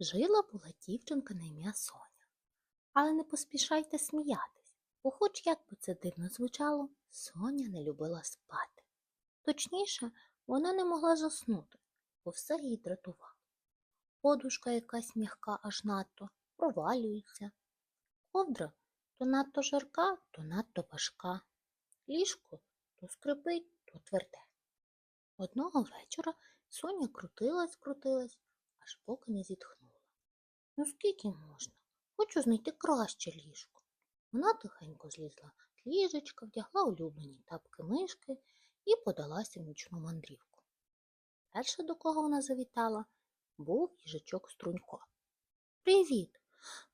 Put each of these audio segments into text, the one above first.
Жила була дівчинка на ім'я Соня. Але не поспішайте сміятись, бо хоч як би це дивно звучало, Соня не любила спати. Точніше, вона не могла заснути, бо все її дратувало. Подушка якась м'яка аж надто провалюється. Ковдра то надто жарка, то надто важка. Ліжко то скрипить, то тверде. Одного вечора Соня крутилась, крутилась, аж поки не зітхнула. Ну скільки можна? Хочу знайти краще ліжко. Вона тихенько злізла з ліжечка, вдягла улюблені тапки мишки і подалася в нічну мандрівку. Перше, до кого вона завітала, був їжачок Струнько. Привіт!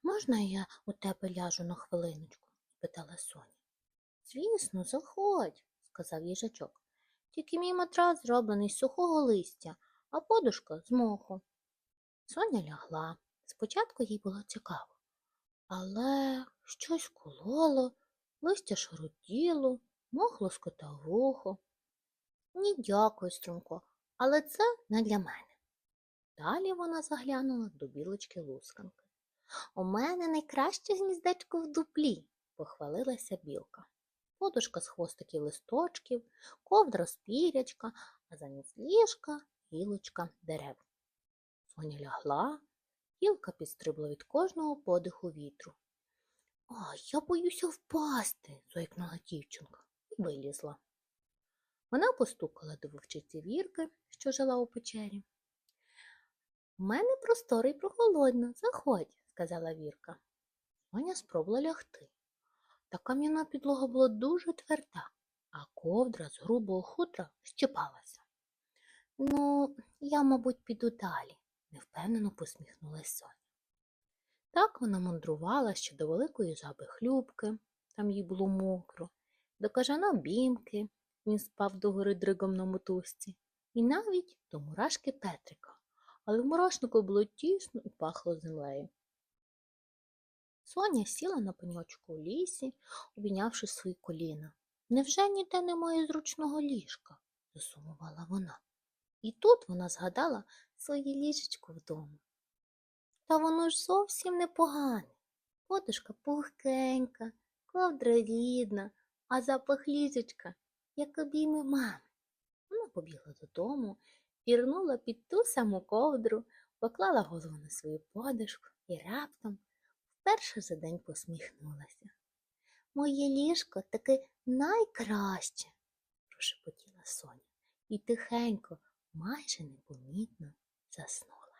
Можна я у тебе ляжу на хвилиночку? спитала Соня. Звісно, заходь, сказав їжачок. Тільки мій матрас зроблений з сухого листя, а подушка з моху. Соня лягла. Спочатку їй було цікаво, але щось кололо, листя шаруділо, мох лоскотав вухо. Ні, дякую, Струмко, але це не для мене. Далі вона заглянула до білочки лусканки. У мене найкраще гніздечко в дуплі, похвалилася білка. Подушка з хвостиків листочків, ковдра з пірячка, а замість ліжка гілочка дерев. Соня лягла, гілка підстрибла від кожного подиху вітру. Ой, я боюся впасти, зойкнула дівчинка і вилізла. Вона постукала до вовчиці вірки, що жила у печері. У мене простори й прохолодно, заходь, сказала Вірка. Соня спробувала лягти. Та кам'яна підлога була дуже тверда, а ковдра з грубого хутра щепалася. Ну, я, мабуть, піду далі, невпевнено посміхнулася Соня. Так вона мандрувала ще до великої жаби хлюбки, там їй було мокро, до кажана бімки, він спав догори дригом на мотузці, і навіть до мурашки Петрика, але в мурашнику було тісно і пахло землею. Соня сіла на пеньочку у лісі, обійнявши свої коліна. Невже ніде немає зручного ліжка? засумувала вона. І тут вона згадала своє ліжечко вдома. Та воно ж зовсім непогане. Подушка пухкенька, ковдра рідна, а запах ліжечка, як обійми мами. Вона побігла додому, пірнула під ту саму ковдру, поклала голову на свою подушку і раптом вперше за день посміхнулася. Моє ліжко таке найкраще, прошепотіла Соня і тихенько, майже непомітно заснула.